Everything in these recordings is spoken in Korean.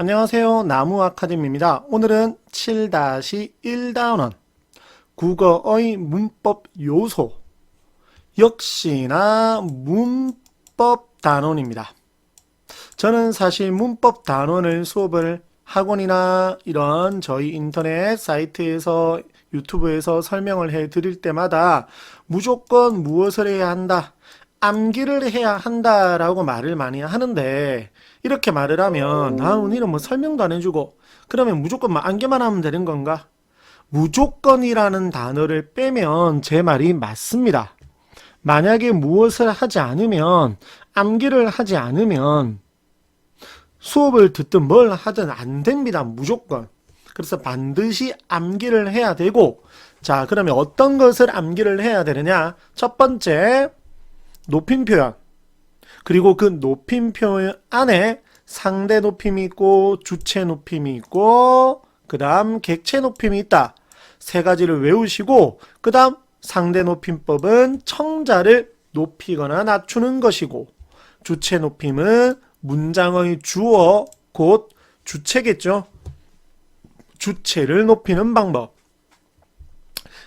안녕하세요. 나무 아카데미입니다. 오늘은 7-1단원 국어의 문법 요소 역시나 문법 단원입니다. 저는 사실 문법 단원을 수업을 학원이나 이런 저희 인터넷 사이트에서 유튜브에서 설명을 해 드릴 때마다 무조건 무엇을 해야 한다. 암기를 해야 한다라고 말을 많이 하는데 이렇게 말을 하면 아 우리는 뭐 설명도 안 해주고 그러면 무조건 뭐 암기만 하면 되는 건가? 무조건이라는 단어를 빼면 제 말이 맞습니다. 만약에 무엇을 하지 않으면 암기를 하지 않으면 수업을 듣든 뭘 하든 안 됩니다. 무조건. 그래서 반드시 암기를 해야 되고 자 그러면 어떤 것을 암기를 해야 되느냐? 첫 번째 높임 표현. 그리고 그 높임 표현 안에 상대 높임이 있고 주체 높임이 있고 그 다음 객체 높임이 있다. 세 가지를 외우시고 그 다음 상대 높임법은 청자를 높이거나 낮추는 것이고 주체 높임은 문장의 주어 곧 주체겠죠. 주체를 높이는 방법.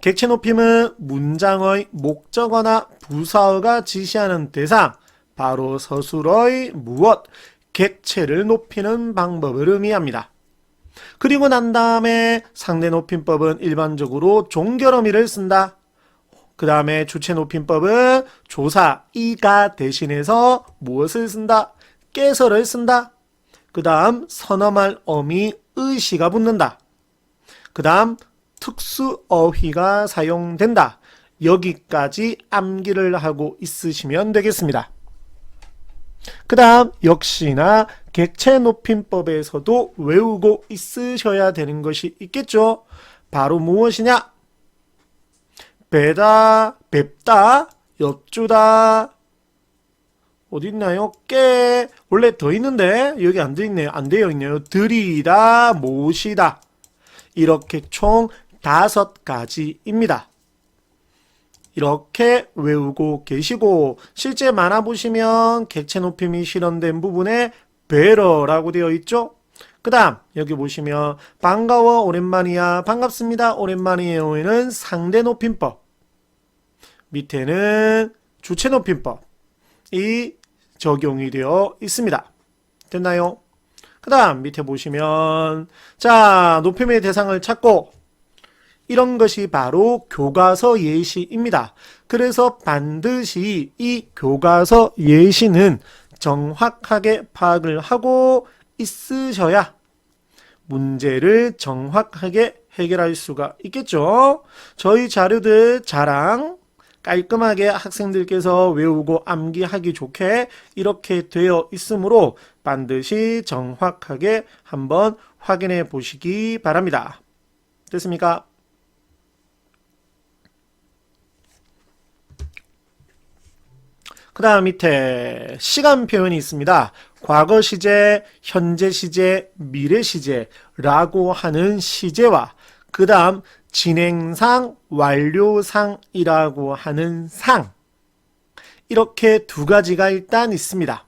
객체 높임은 문장의 목적어나 부사어가 지시하는 대상, 바로 서술어의 무엇, 객체를 높이는 방법을 의미합니다. 그리고 난 다음에 상대 높임법은 일반적으로 종결 어미를 쓴다. 그 다음에 주체 높임법은 조사, 이가 대신해서 무엇을 쓴다? 깨서를 쓴다. 그 다음 선어말 어미 의시가 붙는다. 그 다음 특수 어휘가 사용된다. 여기까지 암기를 하고 있으시면 되겠습니다. 그 다음 역시나 객체 높임법에서도 외우고 있으셔야 되는 것이 있겠죠. 바로 무엇이냐? 배다, 뵙다, 엽주다. 어디 있나요? 깨. 원래 더 있는데 여기 안 돼 있네요. 안 되어 있네요. 들이다, 모시다. 이렇게 총 다섯 가지입니다. 이렇게 외우고 계시고 실제 만화 보시면 객체 높임이 실현된 부분에 베러라고 되어 있죠. 그 다음 여기 보시면 반가워 오랜만이야 반갑습니다 오랜만이에요에는 상대 높임법 밑에는 주체 높임법이 적용이 되어 있습니다. 됐나요? 그 다음 밑에 보시면 자 높임의 대상을 찾고 이런 것이 바로 교과서 예시입니다. 그래서 반드시 이 교과서 예시는 정확하게 파악을 하고 있으셔야 문제를 정확하게 해결할 수가 있겠죠. 저희 자료들 자랑 깔끔하게 학생들께서 외우고 암기하기 좋게 이렇게 되어 있으므로 반드시 정확하게 한번 확인해 보시기 바랍니다. 됐습니까? 그 다음 밑에 시간 표현이 있습니다. 과거 시제, 현재 시제, 미래 시제라고 하는 시제와 그 다음 진행상, 완료상이라고 하는 상. 이렇게 두 가지가 일단 있습니다.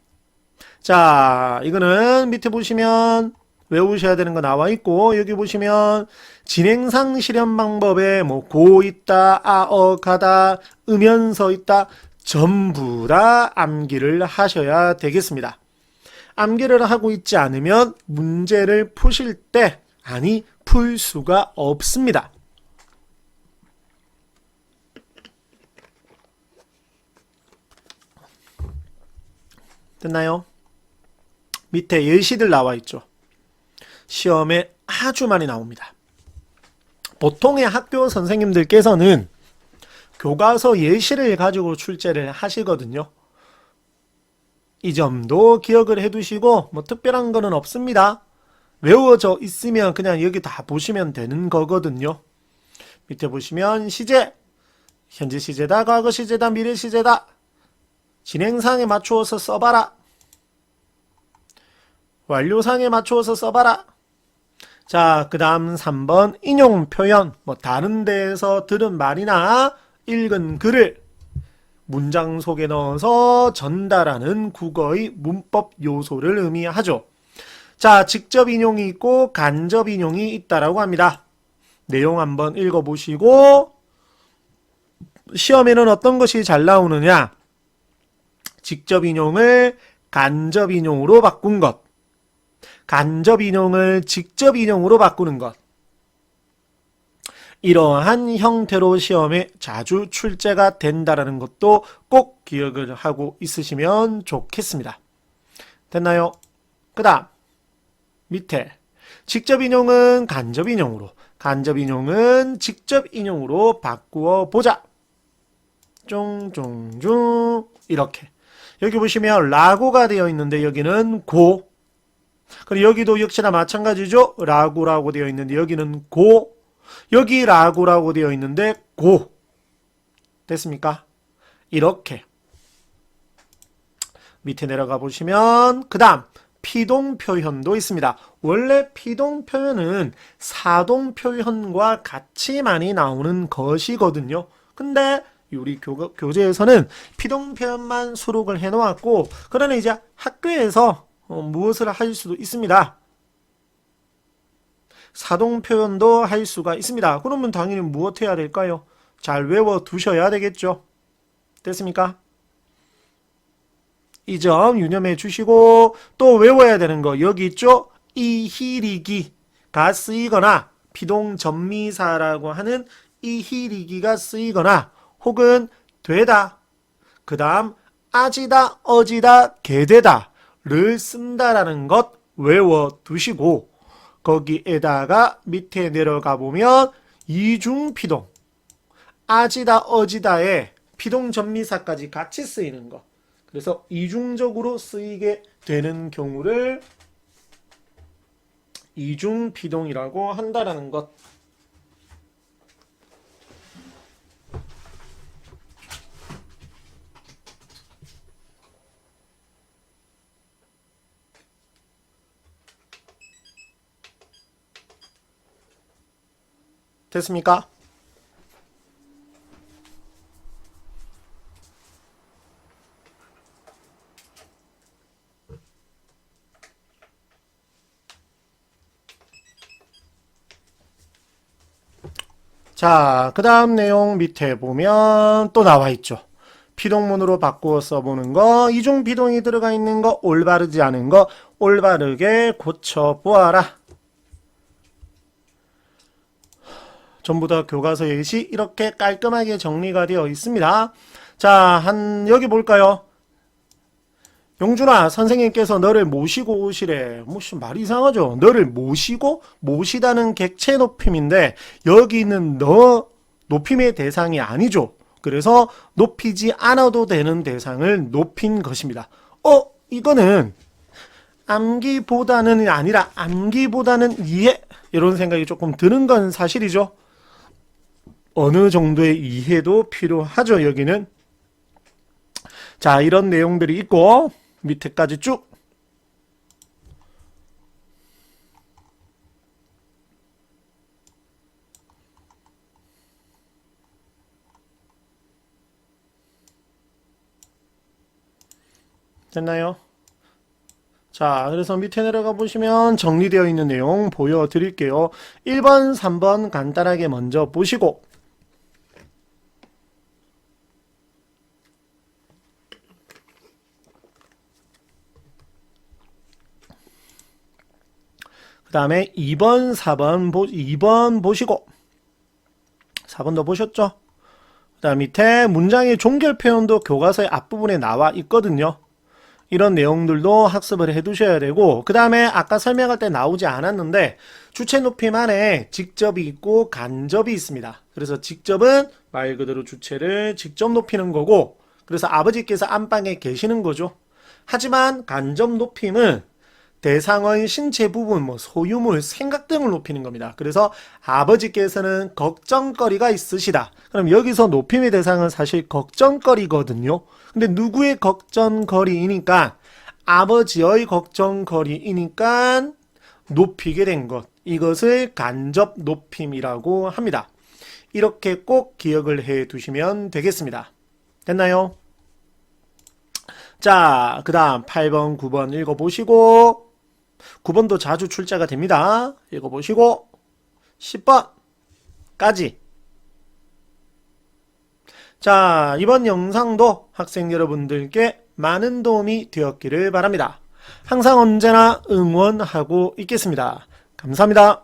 자, 이거는 밑에 보시면 외우셔야 되는 거 나와 있고, 여기 보시면 진행상 실현 방법에 뭐 고 있다, 아, 어, 가다, 으면서 있다, 전부 다 암기를 하셔야 되겠습니다. 암기를 하고 있지 않으면 문제를 푸실 때, 아니, 풀 수가 없습니다. 됐나요? 밑에 예시들 나와 있죠. 시험에 아주 많이 나옵니다. 보통의 학교 선생님들께서는 교과서 예시를 가지고 출제를 하시거든요. 이 점도 기억을 해두시고 뭐 특별한 거는 없습니다. 외워져 있으면 그냥 여기 다 보시면 되는 거거든요. 밑에 보시면 시제, 현재 시제다, 과거 시제다, 미래 시제다. 진행상에 맞추어서 써봐라. 완료상에 맞추어서 써봐라. 자, 그 다음 3번 인용 표현. 뭐 다른 데에서 들은 말이나 읽은 글을 문장 속에 넣어서 전달하는 국어의 문법 요소를 의미하죠. 자, 직접 인용이 있고 간접 인용이 있다라고 합니다. 내용 한번 읽어보시고 시험에는 어떤 것이 잘 나오느냐? 직접 인용을 간접 인용으로 바꾼 것. 간접 인용을 직접 인용으로 바꾸는 것. 이러한 형태로 시험에 자주 출제가 된다라는 것도 꼭 기억을 하고 있으시면 좋겠습니다. 됐나요? 그 다음, 밑에. 직접 인용은 간접 인용으로, 간접 인용은 직접 인용으로 바꾸어 보자. 쫑쫑쫑. 이렇게. 여기 보시면 라고가 되어 있는데 여기는 고. 그리고 여기도 역시나 마찬가지죠. 라고라고 되어 있는데 여기는 고. 여기 라고라고 되어 있는데 고. 됐습니까? 이렇게. 밑에 내려가 보시면 그 다음 피동 표현도 있습니다. 원래 피동 표현은 사동 표현과 같이 많이 나오는 것이거든요. 근데 우리 교, 교재에서는 피동 표현만 수록을 해 놓았고 그러나 이제 학교에서 어, 무엇을 할 수도 있습니다. 사동 표현도 할 수가 있습니다. 그러면 당연히 무엇 해야 될까요? 잘 외워 두셔야 되겠죠. 됐습니까? 이 점 유념해 주시고 또 외워야 되는 거 여기 있죠? 이히리기가 쓰이거나 비동전미사라고 하는 이히리기가 쓰이거나 혹은 되다 그 다음 아지다 어지다 개되다를 쓴다라는 것 외워 두시고 거기에다가 밑에 내려가 보면 이중피동 아지다 어지다에 피동 전미사까지 같이 쓰이는 것 그래서 이중적으로 쓰이게 되는 경우를 이중피동이라고 한다라는 것. 됐습니까? 자, 그 다음 내용 밑에 보면 또 나와 있죠. 피동문으로 바꾸어 써보는 거, 이중 피동이 들어가 있는 거, 올바르지 않은 거, 올바르게 고쳐보아라. 전부 다 교과서 예시 이렇게 깔끔하게 정리가 되어 있습니다. 자, 한, 여기 볼까요? 용준아, 선생님께서 너를 모시고 오시래. 무슨 말이 이상하죠? 너를 모시고, 모시다는 객체 높임인데, 여기는 너 높임의 대상이 아니죠. 그래서 높이지 않아도 되는 대상을 높인 것입니다. 어, 이거는 암기보다는 아니라 암기보다는 이해 이런 생각이 조금 드는 건 사실이죠. 어느 정도의 이해도 필요하죠. 여기는 자 이런 내용들이 있고 밑에까지 쭉 됐나요? 자, 그래서 밑에 내려가 보시면 정리되어 있는 내용 보여드릴게요. 1번, 3번 간단하게 먼저 보시고, 그 다음에 2번, 4번, 보, 2번 보시고, 4번도 보셨죠? 그 다음 밑에 문장의 종결 표현도 교과서의 앞부분에 나와 있거든요. 이런 내용들도 학습을 해 두셔야 되고 그 다음에 아까 설명할 때 나오지 않았는데 주체 높임 안에 직접이 있고 간접이 있습니다. 그래서 직접은 말 그대로 주체를 직접 높이는 거고 그래서 아버지께서 안방에 계시는 거죠. 하지만 간접 높임은 대상의 신체 부분, 뭐 소유물, 생각 등을 높이는 겁니다. 그래서 아버지께서는 걱정거리가 있으시다. 그럼 여기서 높임의 대상은 사실 걱정거리거든요. 근데 누구의 걱정거리이니까 아버지의 걱정거리이니까 높이게 된 것. 이것을 간접 높임이라고 합니다. 이렇게 꼭 기억을 해 두시면 되겠습니다. 됐나요? 자, 그 다음 8번, 9번 읽어보시고 9번도 자주 출제가 됩니다. 읽어보시고 10번까지 자, 이번 영상도 학생 여러분들께 많은 도움이 되었기를 바랍니다. 항상 언제나 응원하고 있겠습니다. 감사합니다.